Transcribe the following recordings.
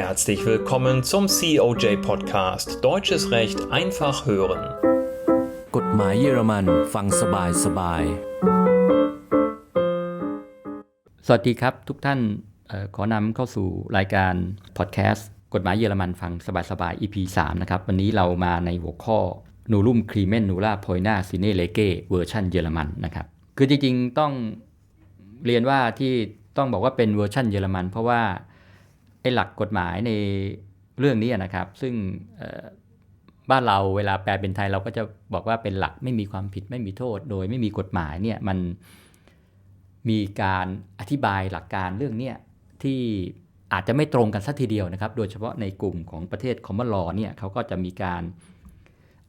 Herzlich willkommen zum COJ Podcast Deutsches Recht einfach hören. กฎหมายเยอรมันฟังสบายสบาย สวัสดีครับทุกท่านออขอนำเข้าสู่รายการพอดแคสต์กฎหมายเยอรมันฟังสบายๆ EP 3 นะครับ วันนี้เรามาในหัวข้อนูรุ่มครีเมนนูราพอยนาซิเนเลเกเวอร์ชันเยอรมันนะครับ คือจริงๆต้องเรียนว่าที่ต้องบอกว่าเป็นเวอร์ชันเยอรมัน เพราะว่า ไอ้หลักกฎหมายในเรื่องนี้นะครับ ซึ่งบ้านเราเวลาแปลเป็นไทยเราก็จะบอกว่าเป็นหลักไม่มีความผิดไม่มีโทษ โดยไม่มีกฎหมายเนี่ยมันมีการอธิบายหลักการเรื่องเนี้ยที่อาจจะไม่ตรงกันสักทีเดียวนะครับ โดยเฉพาะในกลุ่มของประเทศคอมมอนลอเนี่ยเขาก็จะมีการ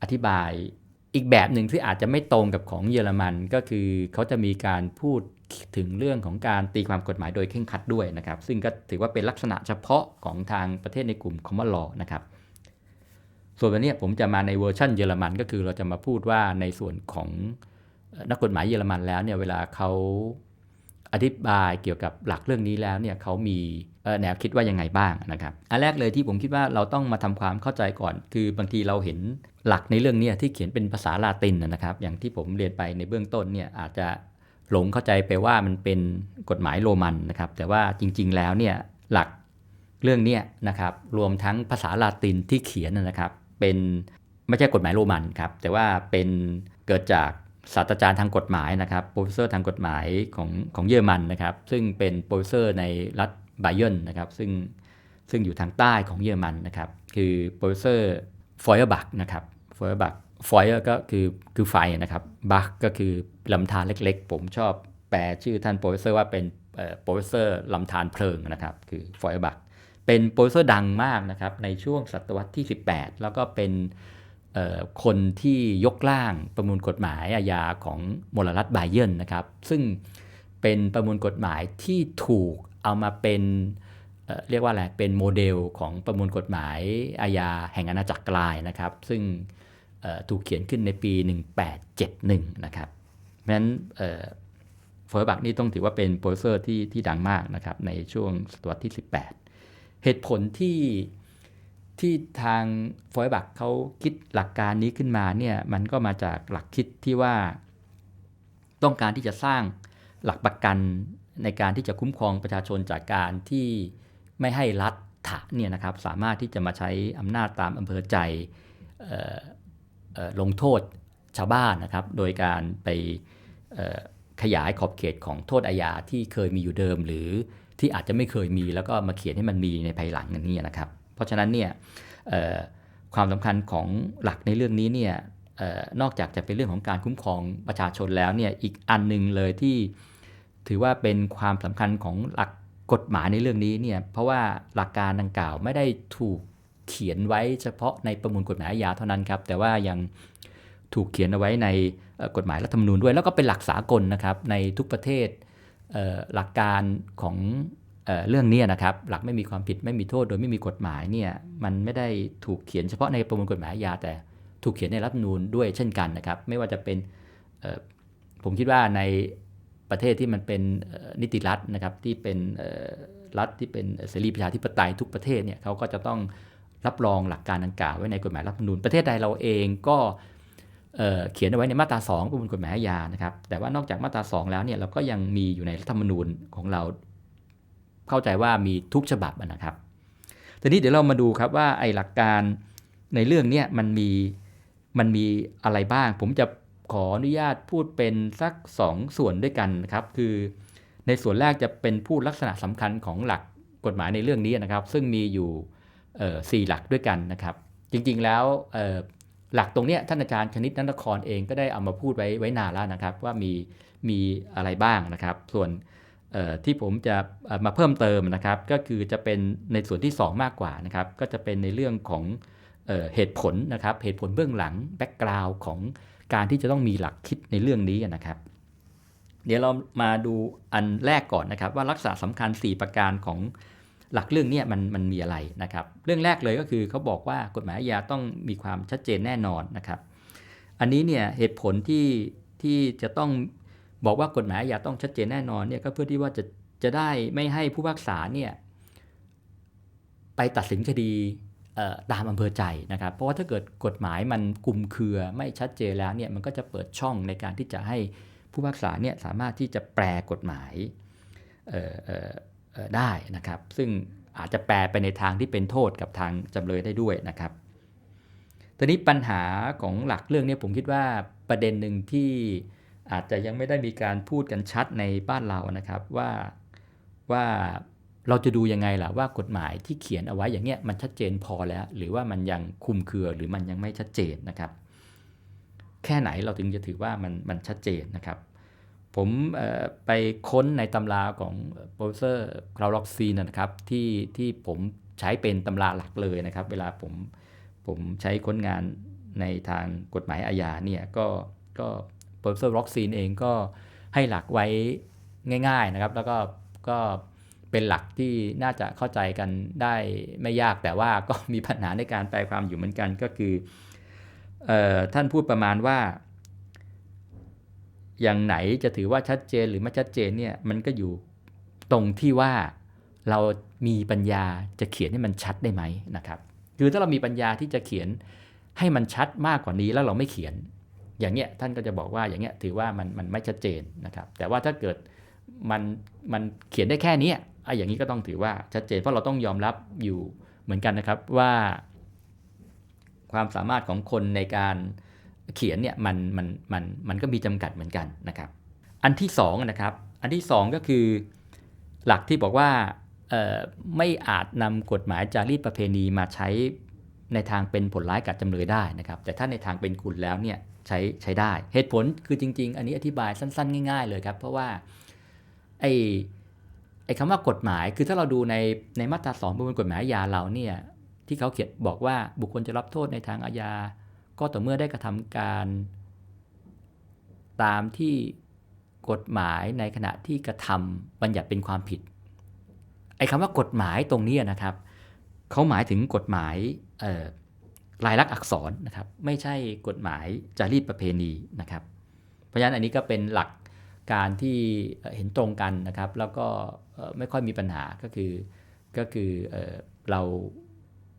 อธิบายอีกแบบหนึ่งที่อาจจะไม่ตรงกับของเยอรมันก็คือเขาจะมีการพูด ถึงเรื่องของการตีความกฎหมายโดยเคร่งครัดด้วยนะครับ ซึ่งก็ถือว่าเป็นลักษณะเฉพาะของทางประเทศในกลุ่มคอมมอนลอนะครับ ส่วนวันนี้ผมจะมาในเวอร์ชันเยอรมัน ก็คือเราจะมาพูดว่าในส่วนของนักกฎหมายเยอรมันแล้วเนี่ยเวลาเขาอธิบายเกี่ยวกับหลักเรื่องนี้แล้วเนี่ยเขามีแนวคิดว่ายังไงบ้างนะครับอันแรกเลยที่ผมคิดว่าเราต้องมาทำความเข้าใจก่อน คือบางทีเราเห็นหลักในเรื่องนี้ที่เขียนเป็นภาษาลาตินนะครับ อย่างที่ผมเรียนไปในเบื้องต้นเนี่ยอาจจะ หลงเข้าใจไปว่ามันเป็นกฎหมายโรมันนะครับ แต่ว่าจริงๆแล้วเนี่ยหลักเรื่องเนี้ยนะครับรวมทั้งภาษาลาตินที่เขียนนะนะครับ เป็นไม่ใช่กฎหมายโรมันครับ แต่ว่าเป็นเกิดจากศาสตราจารย์ทางกฎหมายนะครับโปรเฟสเซอร์ทางกฎหมายของของเยอรมันนะครับ ซึ่งเป็นโปรเฟสเซอร์ในรัฐไบเยนนะครับ ซึ่งซึ่งอยู่ทางใต้ของเยอรมันนะครับ คือโปรเฟสเซอร์ฟอยเออร์บักนะครับฟอยเออร์บัก ฟอยเออร์ก็คือคือไฟนะครับบักก็คือลำธารเล็กๆ ผมชอบแปลชื่อท่านโปรเฟสเซอร์ว่าเป็นโปรเฟสเซอร์ลำธารเพลิงนะครับคือฟอยเออร์บักเป็นโปรดิวเซอร์ดังมากนะครับในช่วงศตวรรษที่ 18 แล้วก็เป็นเอ่อคนที่ยกร่างประมวลกฎหมายอาญาของมลรัฐไบเยนนะครับซึ่งเป็นประมวลกฎหมายที่ถูกเอามาเป็นเอ่อเรียกว่าอะไรเป็นโมเดลของประมวลกฎหมายอาญาแห่งอาณาจักรกลายนะครับ ซึ่ง ถูกเขียนขึ้นในปี 1871 นะครับเพราะฉะนั้นเอ่อฟอยบักนี่ต้องถือว่าเป็นโปรดิวเซอร์ที่ที่ดังมากนะครับในช่วงศตวรรษที่ 18 เหตุผลที่ที่ทางฟอยบักเขาคิดหลักการนี้ขึ้นมาเนี่ยมันก็มาจากหลักคิดที่ว่าต้องการที่จะสร้างหลักประกันในการที่จะคุ้มครองประชาชนจากการที่ไม่ให้รัฐถะเนี่ยนะครับสามารถที่จะมาใช้อำนาจตามอำเภอใจ ลงโทษชาวบ้านนะครับ โดยการไปขยายขอบเขตของโทษอาญาที่เคยมีอยู่เดิม หรือที่อาจจะไม่เคยมีแล้วก็มาเขียนให้มันมีในภายหลังอย่างนี้นะครับ เพราะฉะนั้นเนี่ยความสำคัญของหลักในเรื่องนี้เนี่ยออนอกจากจะเป็นเรื่องของการคุ้มครองประชาชนแล้วเนี่ยอีกอันหนึ่งเลยที่ถือว่าเป็นความสำคัญของหลักกฎหมายในเรื่องนี้เนี่ยเพราะว่าหลักการดังกล่าวไม่ได้ถูก เขียนไว้เฉพาะในประมวลกฎหมายอาญาเท่านั้นครับ แต่ว่ายังถูกเขียนเอาไว้ในกฎหมายรัฐธรรมนูญด้วย แล้วก็เป็นหลักสากลนะครับในทุกประเทศเหลักการของเออเรื่องนี้นะครับหลักไม่มีความผิดไม่มีโทษโดยไม่มีกฎหมายเนี่ยมันไม่ได้ถูกเขียนเฉพาะในประมวลกฎหมายอาญาแต่ถูกเขียนในรัฐธรรมนูญด้วยเช่นกันนะครับ ไม่ว่าจะเป็นผมคิดว่าในประเทศที่มันเป็นนิติรัฐนะครับที่เป็นรัฐที่เป็นเสรีประชาธิปไตยทุกประเทศเนี่ยเขาก็จะต้อง รับรองหลักการดังกล่าวไว้ในกฎหมายรัฐธรรมนูญประเทศใดเราเองก็เเขียนเอาไว้ในมาตรา 2 ประมวลกฎหมายอาญานะครับ แต่ว่านอกจากมาตรา 2 แล้วเนี่ยเราก็ยังมีอยู่ในรัฐธรรมนูญของเรา เข้าใจว่ามีทุกฉบับนะครับทีนี้เดี๋ยวเรามาดูครับว่าไอ้หลักการในเรื่องเนี้ยมันมีมันมีอะไรบ้าง ผมจะขออนุญาตพูดเป็นสัก 2ส่วนด้วยกันนะครับคือในส่วนแรกจะเป็นพูดลักษณะสำคัญของหลักกฎหมายในเรื่องนี้นะครับ ซึ่งมีอยู่ สี่หลักด้วยกันนะครับ จริงๆแล้วหลักตรงเนี้ยท่านอาจารย์คณิตนันทครเองก็ได้เอามาพูดไว้ไว้นานแล้วนะครับ ว่ามีมีอะไรบ้างนะครับ ส่วนที่ผมจะมาเพิ่มเติมนะครับ ก็คือจะเป็นในส่วนที่ 2 มากกว่านะครับ ก็จะเป็นในเรื่องของเออเหตุผลนะครับ เหตุผลเบื้องหลังแบ็กกราวด์ของการที่จะต้องมีหลักคิดในเรื่องนี้นะครับ เดี๋ยวเรามาดูอันแรกก่อนนะครับ ว่าลักษณะสำคัญ 4 ประการของ หลักเรื่องนี้มันมันมีอะไรนะครับ เรื่องแรกเลยก็คือเขาบอกว่ากฎหมายอาญาต้องมีความชัดเจนแน่นอนนะครับ อันนี้เนี่ยเหตุผลที่ที่จะต้องบอกว่ากฎหมายอาญาต้องชัดเจนแน่นอนเนี่ยก็เพื่อที่ว่าจะจะได้ไม่ให้ผู้พิพากษาเนี่ยไปตัดสินคดีตามอำเภอใจนะครับ เพราะว่าถ้าเกิดกฎหมายมันกลุ่มเครือไม่ชัดเจนแล้วเนี่ยมันก็จะเปิดช่องในการที่จะให้ผู้พักษาเนี่ยสามารถที่จะแปลกฎหมาย ได้นะครับ ซึ่งอาจจะแปลไปในทางที่เป็นโทษกับทางจำเลยได้ด้วยนะครับตอนนี้ปัญหาของหลักเรื่องนี้ผมคิดว่าประเด็นหนึ่งที่อาจจะยังไม่ได้มีการพูดกันชัดในบ้านเรานะครับว่าว่าเราจะดูยังไงล่ะว่ากฎหมายที่เขียนเอาไว้อย่างเงี้ยมันชัดเจนพอแล้ว หรือว่ามันยังคุมเครือหรือมันยังไม่ชัดเจนนะครับ แค่ไหนเราถึงจะถือว่ามันมันชัดเจนนะครับ ผมไปค้นในตำราของโปรเซอร์คลาล็อกซีนะครับที่ที่ผมใช้เป็นตำราหลักเลยนะครับ เวลาผมผมใช้ค้นงานในทางกฎหมายอาญาเนี่ยก็ก็โปรเซอร์ล็อกซีนเองก็ให้หลักไว้ง่ายๆนะครับ แล้วก็ก็เป็นหลักที่น่าจะเข้าใจกันได้ไม่ยากแต่ว่าก็มีปัญหาในการแปลความอยู่เหมือนกันก็คืออท่านพูดประมาณว่า อย่างไหนจะถือว่าชัดเจนหรือไม่ชัดเจนเนี่ยมันก็อยู่ตรงที่ว่าเรามีปัญญาจะเขียนให้มันชัดได้ไหมนะครับคือถ้าเรามีปัญญาที่จะเขียนให้มันชัดมากกว่านี้แล้วเราไม่เขียน อย่างเงี้ยท่านก็จะบอกว่าอย่างเงี้ยถือว่ามันมันไม่ชัดเจนนะครับ แต่ว่าถ้าเกิดมันมันเขียนได้แค่นี้ไอ้อย่างนี้ก็ต้องถือว่าชัดเจน เพราะเราต้องยอมรับอยู่เหมือนกันนะครับว่า ความสามารถของคนในการ เขียนเนี่ยมันมันมันมันก็มีจำกัดเหมือนกันนะครับ อันที่2นะครับอันที่ 2 ก็คือหลักที่บอกว่าไม่อาจนำกฎหมายจารีตประเพณีมาใช้ในทางเป็นผลร้ายกับจำเลยได้นะครับ แต่ถ้าในทางเป็นคุณแล้วเนี่ยใช้ใช้ได้เหตุผลคือจริง ๆ อันนี้อธิบายสั้น ๆ ง่าย ๆ เลยครับ เพราะว่าไอ้ไอ้คำว่ากฎหมายคือถ้าเราดูในในมาตราสองประมวลกฎหมายอาญาเราเนี่ยที่เขาเขียนบอกว่าบุคคลจะรับโทษในทางอาญา ก็ต่อเมื่อได้กระทำการ ตามที่กฎหมายในขณะที่กระทำบัญญัติเป็นความผิดไอ้คำว่ากฎหมายตรงนี้นะครับเขาหมายถึงกฎหมายลายลักษณ์อักษรนะครับ ไม่ใช่กฎหมายจารีตประเพณีนะครับ เพราะฉะนั้นอันนี้ก็เป็นหลักการที่เห็นตรงกันนะครับ แล้วก็ไม่ค่อยมีปัญหาก็คือก็คือเรา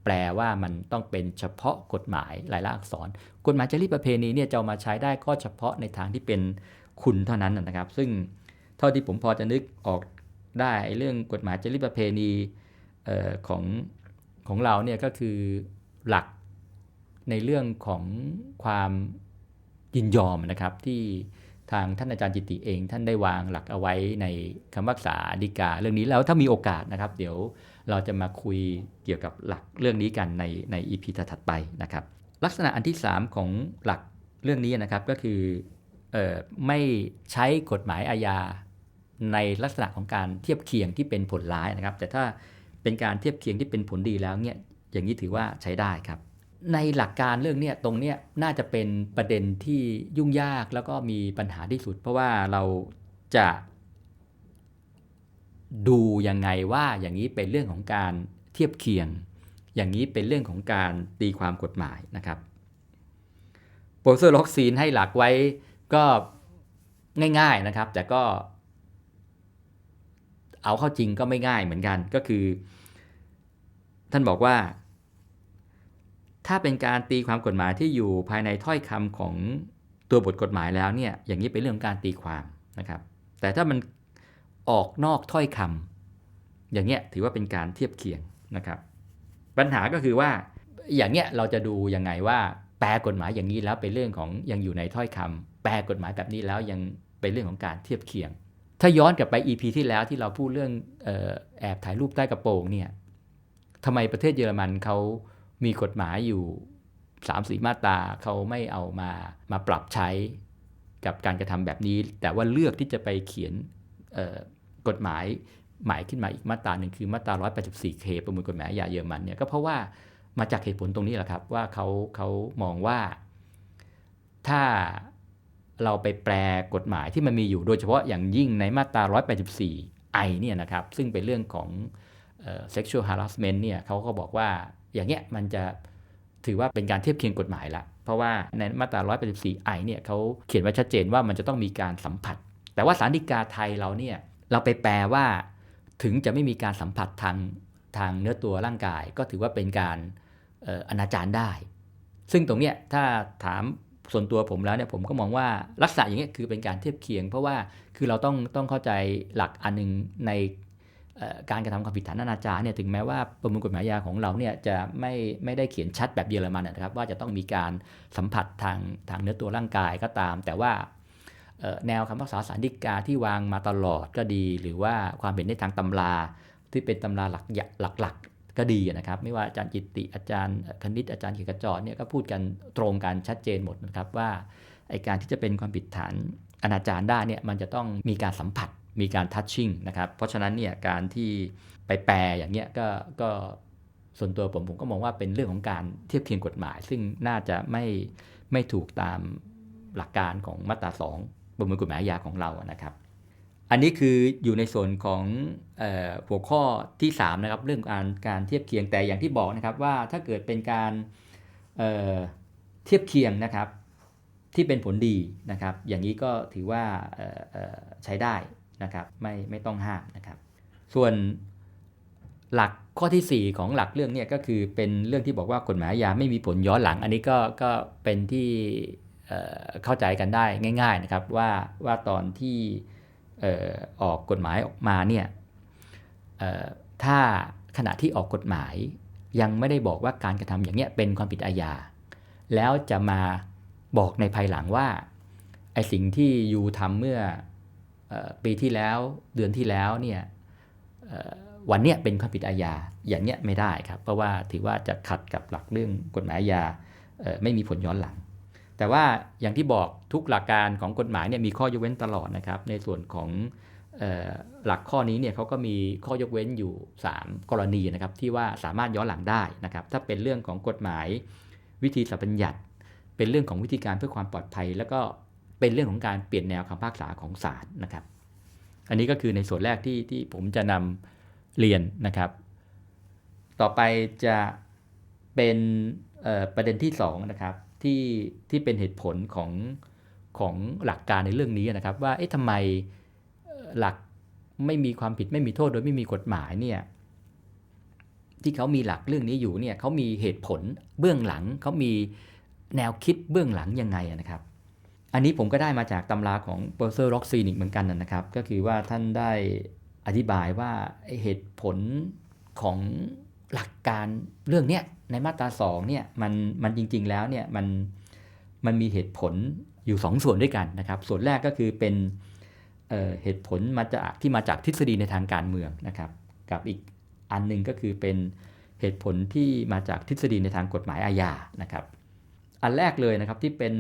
แปลว่ามันต้องเป็นเฉพาะกฎหมายลายลักษณ์อักษร กฎหมายจารีตประเพณีเนี่ยจะมาใช้ได้ก็เฉพาะในทางที่เป็นคุณเท่านั้นนะครับ ซึ่งเท่าที่ผมพอจะนึกออกได้เรื่องกฎหมายจริยประเพณีของของเราเนี่ยก็คือหลักในเรื่องของความยินยอมนะครับที่ทางท่านอาจารย์จิติเอง ท่านได้วางหลักเอาไว้ในคำวักษาดีกาเรื่องนี้แล้วถ้ามีโอกาสนะครับ เดี๋ยว เราจะมาคุยเกี่ยวกับหลักเรื่องนี้กันในในอีพีถัดไปนะครับ ลักษณะอันที่ 3 ของหลักเรื่องนี้นะครับก็คือออไม่ใช้กฎหมายอาญาในลักษณะของการเทียบเคียงที่เป็นผลร้ายนะครับ แต่ถ้าเป็นการเทียบเคียงที่เป็นผลดีแล้วเนี่ยอย่างนี้ถือว่าใช้ได้ครับ ในหลักการเรื่องนี้ตรงนี้น่าจะเป็นประเด็นที่ยุ่งยากแล้วก็มีปัญหาที่สุด เพราะว่าเราจะ ดูยังไงว่าอย่างนี้เป็นเรื่องของการเทียบเคียง อย่างนี้เป็นเรื่องของการตีความกฎหมายนะครับโปรเซอร์ล็อกซีนให้หลักไว้ก็ง่ายๆนะครับ แต่ก็ เอาเข้าจริงก็ไม่ง่ายเหมือนกันก็คือ ท่านบอกว่า ถ้าเป็นการตีความกฎหมายที่อยู่ภายในถ้อยคำของตัวบทกฎหมายแล้วเนี่ยอย่างนี้เป็นเรื่องการตีความนะครับ แต่ถ้ามัน ออกนอกถ้อยคำอย่างเงี้ยถือว่าเป็นการเทียบเคียงนะครับ ปัญหาก็คือว่าอย่างเงี้ยเราจะดูยังไงว่า แปลกฎหมายอย่างนี้แล้วเป็นเรื่องของยังอยู่ในถ้อยคำแปลกฎหมายแบบนี้แล้วยังเป็นเรื่องของการเทียบเคียง ถ้าย้อนกลับไป EP ที่แล้วที่เราพูดเรื่องแอบถ่ายรูปใต้กระโปรงเนี่ยทำไมประเทศเยอรมันเขามีกฎหมายอยู่สามสีมาตราเขาไม่เอามามาปรับใช้กับการกระทำแบบนี้ แต่ว่าเลือกที่จะไปเขียน กฎหมายหมายขึ้นมาอีกมาตราหนึ่งคือมาตรา 184K ประมวลกฎหมายยาเยอรมันเนี่ยก็เพราะว่ามาจากเหตุผลตรงนี้แหละครับว่าเขาเขามองว่า ถ้าเราไปแปลกฎหมายที่มันมีอยู่โดยเฉพาะอย่างยิ่งในมาตรา 184ไอเนี่ยนะครับซึ่งเป็นเรื่องของ sexual harassment เนี่ยเขาก็บอกว่าอย่างเงี้ยมันจะถือว่าเป็นการเทียบเคียงกฎหมายละ เพราะว่าในมาตรา 184ไอเนี่ยเขาเขียนไว้ชัดเจนว่ามันจะต้องมีการสัมผัส แต่ว่าสารดีกาไทยเราเนี่ย เราไปแปลว่าถึงจะไม่มีการสัมผัสทางทางเนื้อตัวร่างกาย ก็ถือว่าเป็นการอนาจารได้ ซึ่งตรงเนี้ยถ้าถามส่วนตัวผมแล้วเนี่ยผมก็มองว่าลักษณะอย่างเงี้ยคือเป็นการเทียบเคียง เพราะว่าคือเราต้องต้องเข้าใจหลักอันหนึงในการกระทำความผิดฐานอนาจารเนี่ยถึงแม้ว่าประมวลกฎหมายอาญาของเราเนี่ยจะไม่ไม่ได้เขียนชัดแบบเยอรมันนะครับ ว่าจะต้องมีการสัมผัสทางทางเนื้อตัวร่างกายก็ตาม แต่ว่า แนวคำพิพักษาสารดีกาที่วางมาตลอดก็ดี หรือว่าความเห็นในทางตำราที่เป็นตำราหลักหลักๆก็ดีนะครับ ไม่ว่าอาจารย์จิตติอาจารย์คณิตอาจารย์เขียนกระจรเนี่ยก็พูดกันตรงกันชัดเจนหมดนะครับว่าไอการที่จะเป็นความผิดฐานอนาจารได้เนี่ยมันจะต้องมีการสัมผัสมีการทัชชิ่งนะครับ เพราะฉะนั้นเนี่ยการที่ไปแปลอย่างเงี้ยก็ก็ส่วนตัวผมผมก็มองว่าเป็นเรื่องของการเทียบเคียงกฎหมาย ซึ่งน่าจะไม่ไม่ถูกตามหลักการของมาตรา2 ประมวลกฎหมายอาญาของเรานะครับ อันนี้คืออยู่ในส่วนของหัวข้อที่3นะครับเรื่องการการเทียบเคียงแต่อย่างที่บอกนะครับว่าถ้าเกิดเป็นการเเทียบเคียงนะครับที่เป็นผลดีนะครับ อย่างนี้ก็ถือว่าใช้ได้นะครับไม่ไม่ต้องห้ามนะครับ ส่วนหลักข้อที่ 4 ของหลักเรื่องเนี่ยก็คือเป็นเรื่องที่บอกว่ากฎหมายอาญาไม่มีผลย้อนหลัง อันนี้ก็ก็เป็นที่ เข้าใจกันได้ง่าย ๆนะครับว่าว่าตอนที่ออกกฎหมายออกมาเนี่ยถ้าขณะที่ออกกฎหมายยังไม่ได้บอกว่าการกระทำอย่างเนี้ยเป็นความผิดอาญา แล้วจะมาบอกในภายหลังว่าไอสิ่งที่ยูทำเมื่ออปีที่แล้วเดือนที่แล้วเนี่ยวันเนี้ยเป็นความผิดอาญาอย่างเนี้ยไม่ได้ครับ เพราะว่าถือว่าจะขัดกับหลักเรื่องกฎหมายอาญาไม่มีผลย้อนหลัง แต่ว่าอย่างที่บอกทุกหลักการของกฎหมายเนี่ยมีข้อยกเว้นตลอดนะครับ ในส่วนของออหลักข้อนี้เนี่ยเขาก็มีข้อยกเว้นอยู่ 3 กรณีนะครับที่ว่าสามารถย้อนหลังได้นะครับถ้าเป็นเรื่องของกฎหมายวิธีสัพพัญญัติ เป็นเรื่องของวิธีการเพื่อความปลอดภัย แล้วก็เป็นเรื่องของการเปลี่ยนแนวคำพิพากษาของศาลนะครับ อันนี้ก็คือในส่วนแรกที่ที่ผมจะนำเรียนนะครับ ต่อไปจะเป็นประเด็นที่2นะครับ ที่ที่เป็นเหตุผลของของหลักการในเรื่องนี้นะครับว่าเอ๊ะทำไมหลักไม่มีความผิดไม่มีโทษโดยไม่มีกฎหมายเนี่ยที่เขามีหลักเรื่องนี้อยู่เนี่ยเขามีเหตุผลเบื้องหลังเขามีแนวคิดเบื้องหลังยังไงนะครับ อันนี้ผมก็ได้มาจากตำราของเปอร์เซอร์ร็อกซีนิกเหมือนกันนะครับ ก็คือว่าท่านได้อธิบายว่าเหตุผลของ หลักการเรื่องเนี้ยในมาตรา2เนี่ยมันมันจริง ๆ แล้วเนี่ยมันมันมีเหตุผลอยู่2ส่วนด้วยกันนะครับ ส่วนแรกก็คือเป็นเเหตุผลมาจากที่มาจากทฤษฎีในทางการเมืองนะครับ กับอีกอันหนึงก็คือเป็นเหตุผลที่มาจากทฤษฎีในทางกฎหมายอาญานะครับ อันแรกเลยนะครับที่เป็น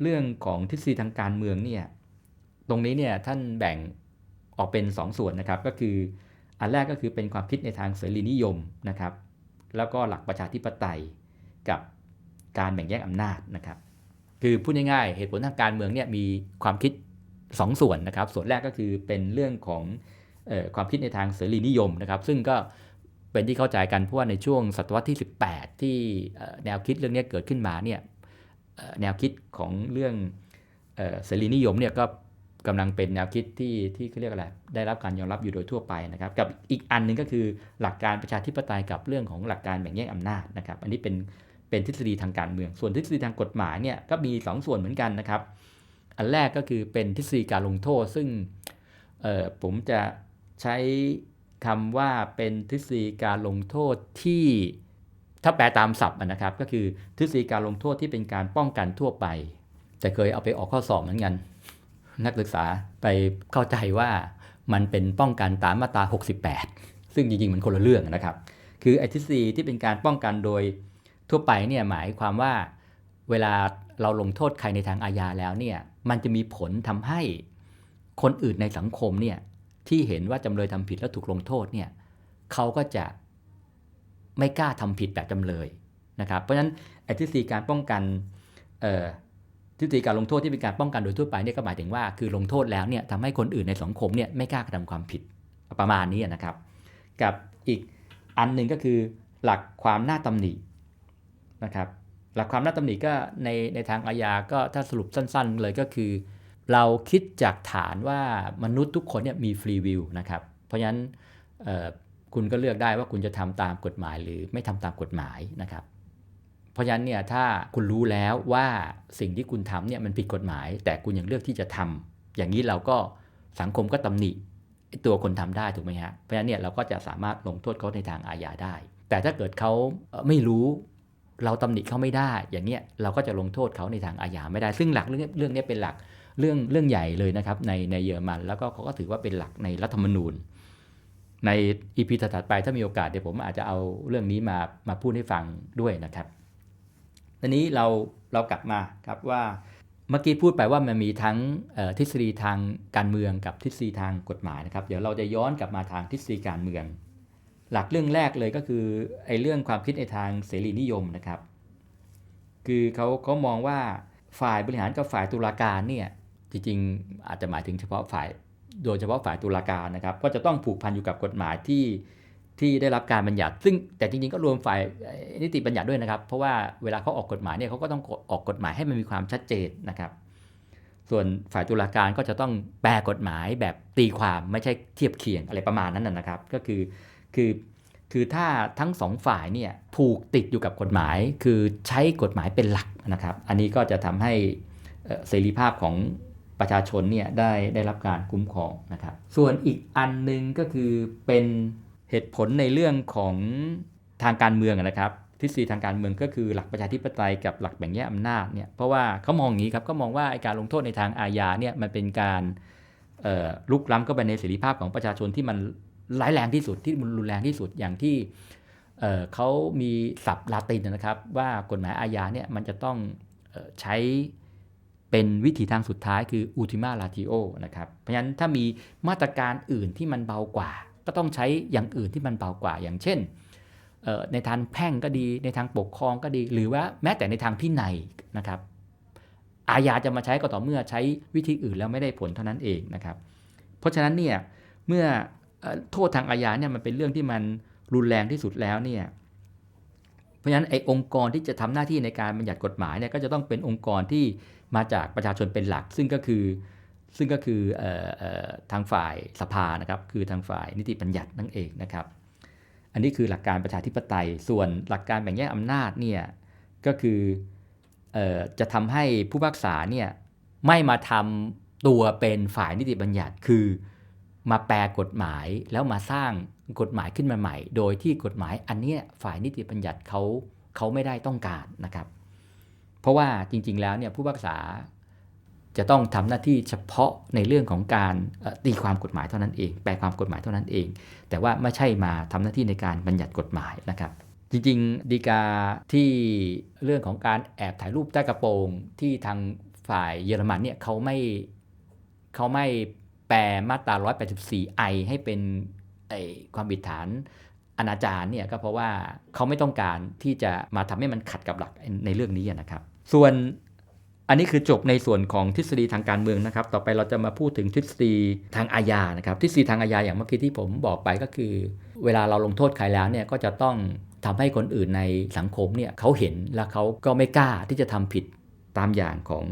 เรื่องของทฤษฎีทางการเมืองเนี่ยตรงนี้เนี่ยท่านแบ่งออกเป็น2ส่วนนะครับก็คือ อันแรกก็คือเป็นความคิดในทางเสรีนิยมนะครับ แล้วก็หลักประชาธิปไตยกับการแบ่งแยกอำนาจนะครับ คือพูดง่ายๆเหตุผลทางการเมืองเนี่ยมีความคิด2ส่วนนะครับ ส่วนแรกก็คือเป็นเรื่องของออความคิดในทางเสรีนิยมนะครับ ซึ่งก็เป็นที่เข้าใจกันเพราะว่าในช่วงศตวรรษที่ 18 ที่เอ่แนวคิดเรื่องนี้เกิดขึ้นมาเนี่ยแนวคิดของเรื่องเอ่อเสรีนิยมเนี่ยก็ กำลังเป็นแนวคิดที่ที่เขาเรียกอะไรได้รับการยอมรับอยู่โดยทั่วไปนะครับ กับอีกอันหนึงก็คือหลักการประชาธิปไตยกับเรื่องของหลักการแบ่งแยกอำนาจนะครับ อันนี้เป็นเป็นทฤษฎีทางการเมือง ส่วนทฤษฎีทางกฎหมายเนี่ยก็มี 2ส่วนเหมือนกันนะครับ อันแรกก็คือเป็นทฤษฎีการลงโทษ ซึ่งเอ่อผมจะใช้คำว่าเป็นทฤษฎีการลงโทษที่ถ้าแปลตามศัพท์นะครับ ก็คือทฤษฎีการลงโทษที่เป็นการป้องกันทั่วไป แต่เคยเอาไปออกข้อสอบเหมือนกัน นักศึกษาไปเข้าใจว่ามันเป็นป้องกันตามมาตรา 68 ซึ่งจริงๆ มันคนละเรื่องนะครับ คือไอทฤษฎีที่เป็นการป้องกันโดยทั่วไปเนี่ยหมายความว่าเวลาเราลงโทษใครในทางอาญาแล้วเนี่ยมันจะมีผลทำให้คนอื่นในสังคมเนี่ยที่เห็นว่าจำเลยทำผิดแล้วถูกลงโทษเนี่ยเขาก็จะไม่กล้าทำผิดแบบจำเลยนะครับ เพราะฉะนั้นไอทฤษฎีการป้องกันเอ่อ ทฤษฎีการลงโทษที่เป็นการป้องกันโดยทั่วไปเนี่ยก็หมายถึงว่าคือลงโทษแล้วเนี่ยทำให้คนอื่นในสังคมเนี่ยไม่กล้ากระทำความผิดประมาณนี้นะครับ กับอีกอันหนึ่งก็คือหลักความน่าตำหนินะครับ หลักความน่าตำหนิก็ในในทางอาญาก็ถ้าสรุปสั้น ๆ เลยก็คือ เราคิดจากฐานว่ามนุษย์ทุกคนเนี่ยมีฟรีวิลนะครับ เพราะฉะนั้นคุณก็เลือกได้ว่าคุณจะทำตามกฎหมายหรือไม่ทำตามกฎหมายนะครับ เพราะฉะนั้นเนี่ยถ้าคุณรู้แล้วว่าสิ่งที่คุณทำเนี่ยมันผิดกฎหมาย แต่คุณยังเลือกที่จะทำอย่างนี้เราก็สังคมก็ตำหนิตัวคนทำได้ถูกไหมฮะเพราะฉะนั้นเนี่ยเราก็จะสามารถลงโทษเขาในทางอาญาได้ แต่ถ้าเกิดเขาไม่รู้เราตำหนิเขาไม่ได้ อย่างเนี้ยเราก็จะลงโทษเขาในทางอาญาไม่ได้ ซึ่งหลักเรื่องเรื่องนี้เป็นหลักเรื่องเรื่องใหญ่เลยนะครับในในเยอรมัน แล้วก็เขาก็ถือว่าเป็นหลักในรัฐธรรมนูญ ในอีพีถัดไปถ้ามีโอกาสเดี๋ยวผมอาจจะเอาเรื่องนี้มามาพูดให้ฟังด้วยนะครับ ทีนี้เราเรากลับมาครับว่าเมื่อกี้พูดไปว่ามันมีทั้งทฤษฎีทางการเมืองกับทฤษฎีทางกฎหมายนะครับ เดี๋ยวเราจะย้อนกลับมาทางทฤษฎีการเมือง หลักเรื่องแรกเลยก็คือไอ้เรื่องความคิดในทางเสรีนิยมนะครับ คือเขาเขามองว่าฝ่ายบริหารกับฝ่ายตุลาการเนี่ยจริงๆอาจจะหมายถึงเฉพาะฝ่าย โดยเฉพาะฝ่ายตุลาการนะครับ ก็จะต้องผูกพันอยู่กับกฎหมายที่ ที่ได้รับการบัญญัติ ซึ่งแต่จริงๆก็รวมฝ่ายนิติบัญญัติด้วยนะครับ เพราะว่าเวลาเขาออกกฎหมายเนี่ยเขาก็ต้องออกกฎหมายให้มันมีความชัดเจนนะครับ ส่วนฝ่ายตุลาการก็จะต้องแปลกฎหมายแบบตีความไม่ใช่เทียบเคียงอะไรประมาณนั้นนะครับ ก็คือคือคือถ้าทั้งสองฝ่ายเนี่ยผูกติดอยู่กับกฎหมาย คือใช้กฎหมายเป็นหลักนะครับ อันนี้ก็จะทำให้เสรีภาพของประชาชนเนี่ยได้ได้รับการคุ้มครองนะครับ ส่วนอีกอันนึงก็คือเป็น เหตุผลในเรื่องของทางการเมืองนะครับทฤษฎีทางการเมืองก็คือหลักประชาธิปไตยกับหลักแบ่งแยกอำนาจเนี่ยเพราะว่าเขามองอย่างนี้ครับก็มองว่าการลงโทษในทางอาญาเนี่ยมันเป็นการลุกล้ำเข้าไปในเสรีภาพของประชาชนที่มันร้ายแรงที่สุดที่รุนแรงที่สุดอย่างที่เขามีศัพท์ลาตินนะครับ ว่ากฎหมายอาญาเนี่ยมันจะต้องใช้เป็นวิธีทางสุดท้ายคือ ultima ratio นะครับเพราะฉะนั้นถ้ามีมาตรการอื่นที่มันเบากว่า ก็ต้องใช้อย่างอื่นที่มันเบากว่า อย่างเช่น ในทางแพ่งก็ดีในทางปกครองก็ดี หรือว่าแม้แต่ในทางพินัยนะครับ อาญาจะมาใช้ก็ต่อเมื่อใช้วิธีอื่นแล้วไม่ได้ผลเท่านั้นเองนะครับ เพราะฉะนั้นเนี่ยเมื่อโทษทางอาญาเนี่ยมันเป็นเรื่องที่มันรุนแรงที่สุดแล้วเนี่ยเพราะฉะนั้นไอ้องค์กรที่จะทำหน้าที่ในการบัญญัติกฎหมายเนี่ยก็จะต้องเป็นองค์กรที่มาจากประชาชนเป็นหลัก ซึ่งก็คือ ซึ่งก็คือออทางฝ่ายสภานะครับ คือทางฝ่ายนิติบัญญัตินั่นเองนะครับ อันนี้คือหลักการประชาธิปไตย ส่วนหลักการแบ่งแยกอำนาจเนี่ยก็คืออจะทำให้ผู้พักษาเนี่ยไม่มาทำตัวเป็นฝ่ายนิติบัญญัติ คือมาแปลกฎหมายแล้วมาสร้างกฎหมายขึ้นมาใหม่ โดยที่กฎหมายอันนี้ฝ่ายนิติบัญญัติเขาเขาไม่ได้ต้องการนะครับ เพราะว่าจริง ๆ แล้วเนี่ยผู้พักษา จะต้องทำหน้าที่เฉพาะในเรื่องของการตีความกฎหมายเท่านั้นเอง แปลความกฎหมายเท่านั้นเอง แต่ว่าไม่ใช่มาทำหน้าที่ในการบัญญัติกฎหมายนะครับ จริงๆดีกาที่เรื่องของการแอบถ่ายรูปใต้กระโปรงที่ทางฝ่ายเยอรมันเนี่ยเขาไม่เขาไม่แปลมาตรา 184ไอให้เป็นไอความผิดฐานอนาจารเนี่ยก็เพราะว่าเขาไม่ต้องการที่จะมาทำให้มันขัดกับหลักในเรื่องนี้นะครับ ส่วน อันนี้คือจบในส่วนของทฤษฎีทางการเมืองนะครับ ต่อไปเราจะมาพูดถึงทฤษฎีทางอาญานะครับ ทฤษฎีทางอาญาอย่างเมื่อกี้ที่ผมบอกไปก็คือ เวลาเราลงโทษใครแล้วเนี่ยก็จะต้องทำให้คนอื่นในสังคมเนี่ยเขาเห็นแล้วเขาก็ไม่กล้าที่จะทำผิดตามอย่างของ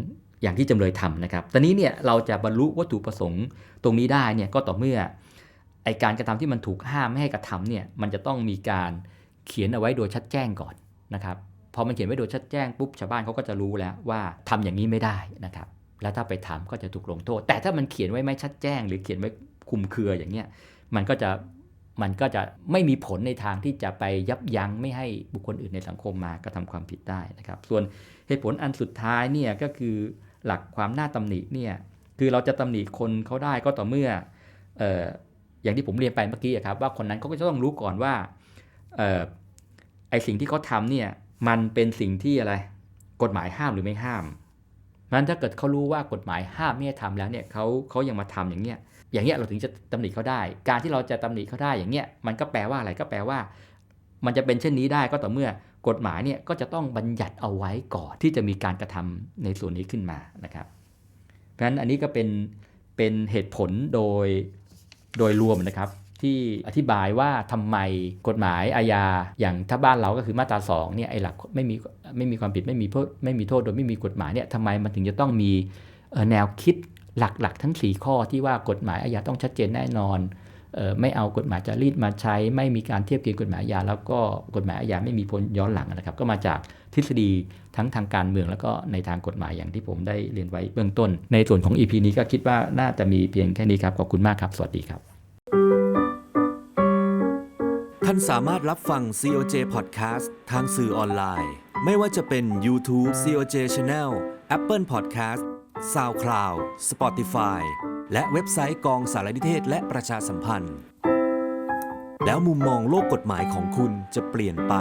อย่างที่จำเลยทำนะครับ ตอนนี้เนี่ยเราจะบรรลุวัตถุประสงค์ตรงนี้ได้เนี่ยก็ต่อเมื่อไอการกระทำที่มันถูกห้ามไม่ให้กระทำเนี่ยมันจะต้องมีการเขียนเอาไว้โดยชัดแจ้งก่อนนะครับ พอมันเขียนไว้โดยชัดแจ้งปุ๊บชาวบ้านเขาก็จะรู้แล้วว่าทำอย่างนี้ไม่ได้นะครับ แล้วถ้าไปทำก็จะถูกลงโทษ แต่ถ้ามันเขียนไว้ไม่ชัดแจ้ง หรือเขียนไว้คุมเครืออย่างเงี้ยมันก็จะมันก็จะไม่มีผลในทางที่จะไปยับยั้งไม่ให้บุคคลอื่นในสังคมมากระทำความผิดได้นะครับ ส่วนเหตุผลอันสุดท้ายเนี่ยก็คือหลักความน่าตำหนิเนี่ยคือเราจะตำหนิคนเขาได้ก็ต่อเมื่อออย่างที่ผมเรียนไปเมื่อกี้ครับว่าคนนั้นเขาก็จะต้องรู้ก่อนว่าไอสิ่งที่เขาทำเนี่ย มันเป็นสิ่งที่อะไร กฎหมายห้ามหรือไม่ห้ามนั้นถ้าเกิดเขารู้ว่ากฎหมายห้ามไม่ให้ทำแล้วเนี่ยเขาเขายังมาทำอย่างเงี้ย อย่างเงี้ยเราถึงจะตำหนิเขาได้ การที่เราจะตำหนิเขาได้อย่างเงี้ยมันก็แปลว่าอะไรก็แปลว่า มันจะเป็นเช่นนี้ได้ก็ต่อเมื่อกฎหมายเนี่ยก็จะต้องบัญญัติเอาไว้ก่อนที่จะมีการกระทำในส่วนนี้ขึ้นมานะครับ เพราะฉะนั้นอันนี้ก็เป็นเป็นเหตุผลโดยโดยรวมนะครับ ที่อธิบายว่าทำไมกฎหมายอาญาอย่างถ้าบ้านเราก็คือมาตราสองเนี่ยไอ้หลักไม่มีไม่มีความผิดไม่มีโทษไม่มีโทษโดยไม่มีกฎหมายเนี่ยทำไมมันถึงจะต้องมีแนวคิดหลักๆ ทั้ง 4 ข้อที่ว่ากฎหมายอาญาต้องชัดเจนแน่นอนออไม่เอากฎหมายจารีตมาใช้ ไม่มีการเทียบเคียงกฎหมายอาญาแล้วก็กฎหมายอาญาไม่มีผลย้อนหลังนะครับ ก็มาจากทฤษฎีทั้งทางการเมืองแล้วก็ในทางกฎหมายอย่างที่ผมได้เรียนไว้เบื้องต้น ในส่วนของ EP นี้ก็คิดว่าน่าจะมีเพียงแค่นี้ครับขอบคุณมากครับ สวัสดีครับ ท่านสามารถรับฟัง COJ Podcast ทางสื่อออนไลน์ ไม่ว่าจะเป็น YouTube COJ Channel Apple Podcast SoundCloud Spotify และเว็บไซต์กองสารนิเทศและประชาสัมพันธ์ แล้วมุมมองโลกกฎหมายของคุณจะเปลี่ยนไป